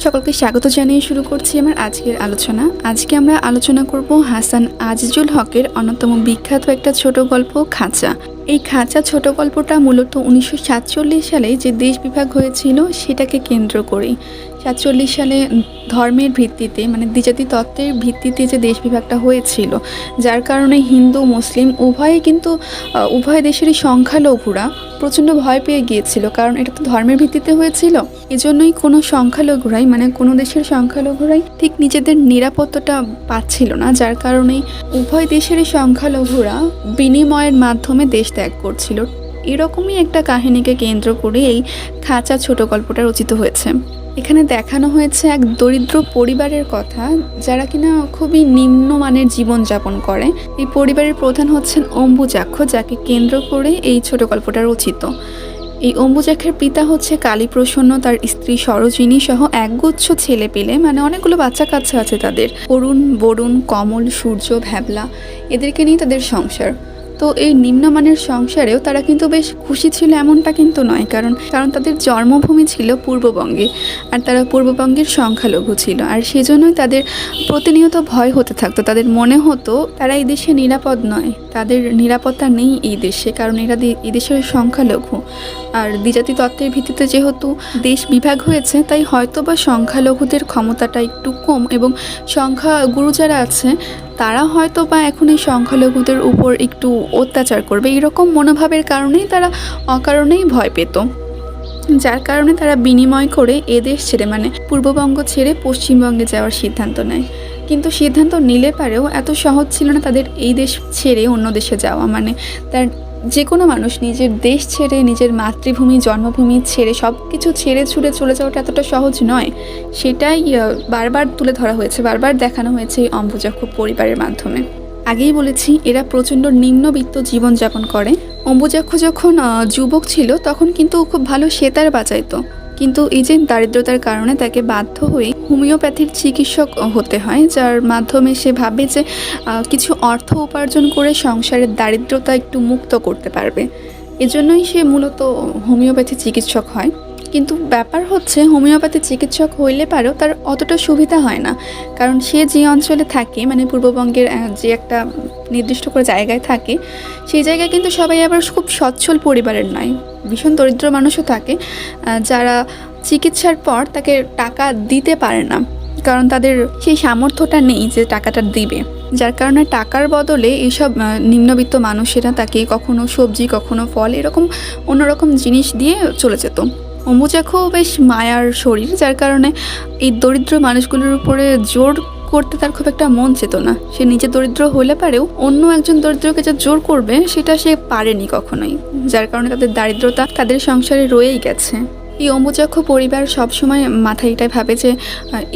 সকলকে স্বাগত জানিয়ে শুরু করছি আমার আজকের আলোচনা। আজকে আমরা আলোচনা করব হাসান আজিজুল হকের অন্যতম বিখ্যাত একটা ছোট গল্প, খাঁচা। এই খাঁচা ছোট গল্পটা মূলত উনিশশো সাতচল্লিশ সালে যে দেশ বিভাগ হয়েছিল, সেটাকে কেন্দ্র করেই। সাতচল্লিশ সালে ধর্মের ভিত্তিতে মানে দ্বিজাতি তত্ত্বের ভিত্তিতে যে দেশ বিভাগটা হয়েছিল, যার কারণে হিন্দু, মুসলিম উভয়ে কিন্তু উভয় দেশেরই সংখ্যালঘুরা প্রচণ্ড ভয় পেয়ে গিয়েছিল। কারণ এটা তো ধর্মের ভিত্তিতে হয়েছিল। এজন্যই কোনো সংখ্যালঘুরাই মানে কোনো দেশের সংখ্যালঘুরাই ঠিক নিজেদের নিরাপত্তাটা পাচ্ছিল না। যার কারণে উভয় দেশেরই সংখ্যালঘুরা বিনিময়ের মাধ্যমে দেশ ত্যাগ করছিল। এরকমই একটা কাহিনীকে কেন্দ্র করে এই খাঁচা ছোট গল্পটা রচিত হয়েছে। এখানে দেখানো হয়েছে এক দরিদ্র পরিবারের কথা, যারা কিনা খুবই নিম্নমানের জীবনযাপন করে। এই পরিবারের প্রধান হচ্ছেন অম্বুজাক্ষ, যাকে কেন্দ্র করে এই ছোট গল্পটা রচিত। এই অম্বুজাক্ষের পিতা হচ্ছে কালীপ্রসন্ন, তার স্ত্রী সরোজিনী সহ একগুচ্ছ ছেলে পেলে মানে অনেকগুলো বাচ্চা কাচ্চা আছে তাদের। অরুণ, বরুণ, কমল, সূর্য, ভ্যাবলা, এদেরকে নিয়ে তাদের সংসার। তো এই নিম্নমানের সংসারেও তারা কিন্তু বেশ খুশি ছিল এমনটা কিন্তু নয়, কারণ কারণ তাদের জন্মভূমি ছিল পূর্ববঙ্গে আর তারা পূর্ববঙ্গের সংখ্যালঘু ছিল। আর সেজন্যই তাদের প্রতিনিয়ত ভয় হতে থাকতো। তাদের মনে হতো তারা এই দেশে নিরাপদ নয়। তাদের নিরাপত্তা নেই এই দেশে, কারণ এরা এই দেশের সংখ্যালঘু। আর দ্বিজাতি তত্ত্বের ভিত্তিতে যেহেতু দেশ বিভাগ হয়েছে, তাই হয়তো বা সংখ্যালঘুদের ক্ষমতাটা একটু কম এবং সংখ্যা গুরু যারা আছে তারা হয়তো বা এখন এই সংখ্যালঘুদের উপর একটু অত্যাচার করবে। এরকম মনোভাবের কারণেই তারা অকারণেই ভয় পেত। যার কারণে তারা বিনিময় করে এদেশ ছেড়ে মানে পূর্ববঙ্গ ছেড়ে পশ্চিমবঙ্গে যাওয়ার সিদ্ধান্ত নেয়। কিন্তু সিদ্ধান্ত নিলে পারেও এত সহজ ছিল না তাদের এই দেশ ছেড়ে অন্য দেশে যাওয়া। মানে তার যে কোনো মানুষ নিজের দেশ ছেড়ে, নিজের মাতৃভূমি, জন্মভূমি ছেড়ে সব কিছু ছেড়ে ছুড়ে চলে যাওয়াটা এতটা সহজ নয়। সেটাই বারবার তুলে ধরা হয়েছে, বারবার দেখানো হয়েছে এই অম্বুজাক্ষ পরিবারের মাধ্যমে। আগেই বলেছি, এরা প্রচণ্ড নিম্নবিত্ত জীবনযাপন করে। অম্বুজাক্ষ যখন যুবক ছিল, তখন কিন্তু খুব ভালো সেতার বাজাইতো। কিন্তু এই যে দারিদ্রতার কারণে তাকে বাধ্য হয়ে হোমিওপ্যাথির চিকিৎসক হতে হয়, যার মাধ্যমে সে ভাবে যে কিছু অর্থ উপার্জন করে সংসারের দারিদ্রতা একটু মুক্ত করতে পারবে। এজন্যই সে মূলত হোমিওপ্যাথি চিকিৎসক হয়। কিন্তু ব্যাপার হচ্ছে, হোমিওপ্যাথি চিকিৎসক হইলে পারেও তার অতটা সুবিধা হয় না। কারণ সে যে অঞ্চলে থাকে মানে পূর্ববঙ্গের যে একটা নির্দিষ্ট করে জায়গায় থাকে, সেই জায়গায় কিন্তু সবাই আবার খুব সচ্ছল পরিবারের নয়। ভীষণ দরিদ্র মানুষও থাকে যারা চিকিৎসার পর তাকে টাকা দিতে পারে না। কারণ তাদের সেই সামর্থ্যটা নেই যে টাকাটা দিবে। যার কারণে টাকার বদলে এইসব নিম্নবিত্ত মানুষেরা তাকে কখনো সবজি, কখনো ফল এরকম অন্যরকম জিনিস দিয়ে চলে যেত। অম্বুজাখও বেশ মায়ার শরীর, যার কারণে এই দরিদ্র মানুষগুলোর উপরে জোর করতে তার খুব একটা মন চেত না। সে নিজে দরিদ্র হলে পারেও অন্য একজন দরিদ্রকে যা জোর করবে, সেটা সে পারেনি কখনোই, যার কারণে তাদের দারিদ্রতা তাদের সংসারে রয়েই গেছে। এই অম্বুজাক্ষ পরিবার সবসময় মাথায় এটাই ভাবে যে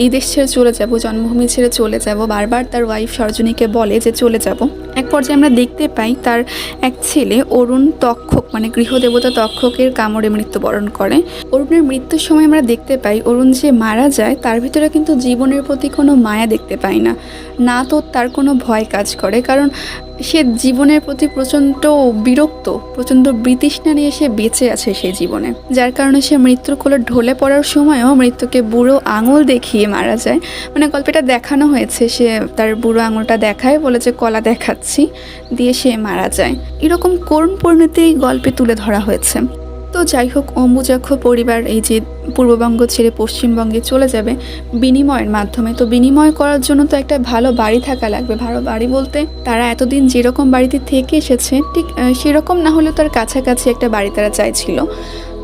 এই দেশ ছেড়ে চলে যাব, জন্মভূমি ছেড়ে চলে যাব, বারবার তার ওয়াইফ সরজনীকে বলে যে চলে যাব। এক পর্যায়ে আমরা দেখতে পাই তার এক ছেলে অরুণ তক্ষক মানে গৃহদেবতা তক্ষকের কামড়ে মৃত্যুবরণ করে। অরুণের মৃত্যুর সময় আমরা দেখতে পাই অরুণ যে মারা যায়, তার ভিতরে কিন্তু জীবনের প্রতি কোনো মায়া দেখতে পাই না। না তো তার কোনো ভয় কাজ করে, কারণ সে জীবনের প্রতি প্রচণ্ড বিরক্ত, প্রচণ্ড বৃতৃষ্ণা নিয়ে সে বেঁচে আছে সেই জীবনে। যার কারণে সে মৃত্যুর কোলে ঢলে পড়ার সময়ও মৃত্যুকে বুড়ো আঙুল দেখিয়ে মারা যায়। মানে গল্পটা দেখানো হয়েছে, সে তার বুড়ো আঙুলটা দেখায়, বলে যে, কলা দেখাচ্ছি দিয়ে সে মারা যায়। এরকম করুণ পরিণতি গল্পে তুলে ধরা হয়েছে। তো যাই হোক অম্বুজাক্ষ পরিবার এই যে পূর্ববঙ্গ ছেড়ে পশ্চিমবঙ্গে চলে যাবে বিনিময়ের মাধ্যমে। তো বিনিময় করার জন্য তো একটা ভালো বাড়ি থাকা লাগবে। ভালো বাড়ি বলতে তারা এতদিন যেরকম বাড়িতে থেকে এসেছে, ঠিক সেরকম না হলেও তার কাছাকাছি একটা বাড়ি তারা চাইছিল।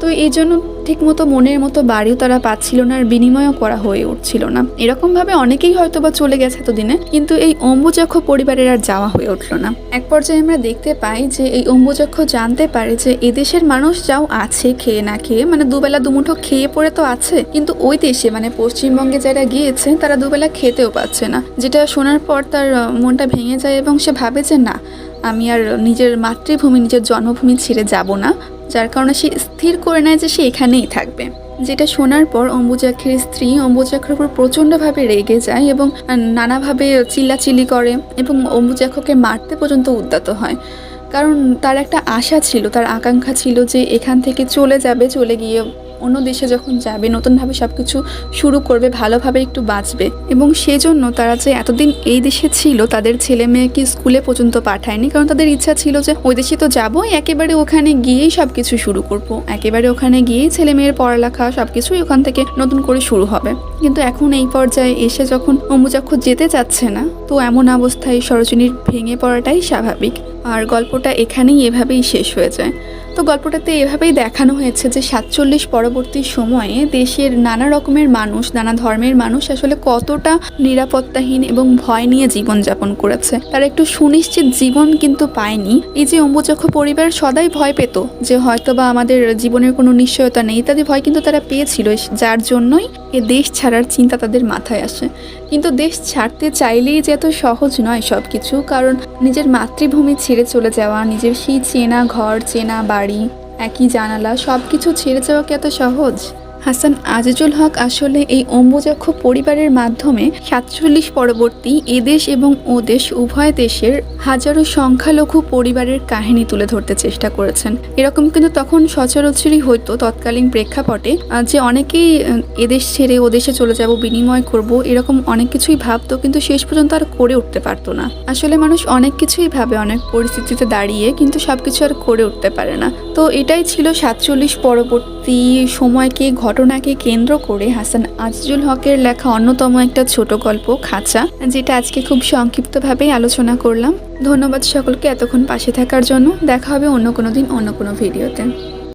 তো এই জন্য ঠিকমতো মনের মতো বাড়িও তারা পাচ্ছিল না আর বিনিময়ও করা হয়ে উঠছিল না। এরকমভাবে অনেকেই হয়তো বা চলে গেছে এতদিনে কিন্তু এই অম্বুজাক্ষ পরিবারের আর যাওয়া হয়ে উঠল না। এক পর্যায়ে আমরা দেখতে পাই যে এই অম্বুজাক্ষ জানতে পারে যে এদেশের মানুষ যাও আছে খেয়ে না খেয়ে মানে দুবেলা দুমুঠো খেয়ে পড়ে তো আছে, কিন্তু ওই দেশে মানে পশ্চিমবঙ্গে যারা গিয়েছে, তারা দুবেলা খেতেও পাচ্ছে না। যেটা শোনার পর তার মনটা ভেঙে যায় এবং সে ভাবে যে না, আমি আর নিজের মাতৃভূমি, নিজের জন্মভূমি ছেড়ে যাব না। যার কারণে সে স্থির করে নেয় যে সে এখানেই থাকবে। যেটা শোনার পর অম্বুজাক্ষের স্ত্রী অম্বুজাক্ষের উপর প্রচণ্ডভাবে রেগে যায় এবং নানাভাবে চিল্লাচিল্লি করে এবং অম্বুজাক্ষকে মারতে পর্যন্ত উদ্যত হয়। কারণ তার একটা আশা ছিল, তার আকাঙ্ক্ষা ছিল যে এখান থেকে চলে যাবে, চলে গিয়ে অন্য দেশে যখন যাবে, নতুনভাবে সব কিছু শুরু করবে, ভালোভাবে একটু বাঁচবে। এবং সেজন্য তারা যে এতদিন এই দেশে ছিল, তাদের ছেলে মেয়েকে স্কুলে পর্যন্ত পাঠায়নি। কারণ তাদের ইচ্ছা ছিল যে, ওই দেশে তো যাব একেবারে ওখানে গিয়েই সব কিছু শুরু করব। একেবারে ওখানে গিয়েই ছেলে মেয়ের পড়ালেখা সব কিছুই ওখান থেকে নতুন করে শুরু হবে। কিন্তু এখন এই পর্যায়ে এসে যখন অম্বুজাক্ষ যেতে চাচ্ছে না, তো এমন অবস্থায় সরোজিনীর ভেঙে পড়াটাই স্বাভাবিক। আর গল্পটা এখানেই এভাবেই শেষ হয়ে যায়। তো গল্পটাতে এভাবেই দেখানো হয়েছে যে সাতচল্লিশ পরবর্তী সময়ে দেশের নানা রকমের মানুষ, নানা ধর্মের মানুষ আসলে কতটা নিরাপত্তাহীন এবং ভয় নিয়ে জীবনযাপন করেছে। তারা একটু সুনিশ্চিত জীবন কিন্তু পায়নি। এই যে অম্বুচক্ষ পরিবার সদাই ভয় পেত যে হয়তো বা আমাদের জীবনের কোনো নিশ্চয়তা নেই। ইত্যাদি ভয় কিন্তু তারা পেয়েছিল, যার জন্যই এ দেশ ছাড়ার চিন্তা তাদের মাথায় আসে। কিন্তু দেশ ছাড়তে চাইলেই যে এত সহজ নয় সব কিছু কারণ নিজের মাতৃভূমি ছেড়ে চলে যাওয়া, নিজের সেই চেনা ঘর, চেনা বাড়ি, একই জানালা সব কিছু ছেড়ে যাওয়া কি এত সহজ? হাসান আজিজুল হক আসলে এই অম্বুজাক্ষ পরিবারের মাধ্যমে সাতচল্লিশ পরবর্তী এদেশ এবং ও দেশ উভয় দেশের হাজারো সংখ্যালঘু পরিবারের কাহিনী তুলে ধরতে চেষ্টা করেছেন। এরকম কিন্তু তখন সচরাচরই হইতো তৎকালীন প্রেক্ষাপটে যে অনেকেই এদেশ ছেড়ে ও দেশে চলে যাব, বিনিময় করব, এরকম অনেক কিছুই ভাবতো, কিন্তু শেষ পর্যন্ত আর করে উঠতে পারতো না। আসলে মানুষ অনেক কিছুই ভাবে, অনেক পরিস্থিতিতে দাঁড়িয়ে, কিন্তু সবকিছু আর করে উঠতে পারে না। তো এটাই ছিল সাতচল্লিশ পরবর্তী সময়কে ঘটনাকে কেন্দ্র করে হাসান আজিজুল হকের লেখা অন্যতম একটা ছোট গল্প, খাঁচা, যেটা আজকে খুব সংক্ষিপ্তভাবেই আলোচনা করলাম। ধন্যবাদ সকলকে এতক্ষণ পাশে থাকার জন্য। দেখা হবে অন্য কোনো দিন, অন্য কোনো ভিডিওতে।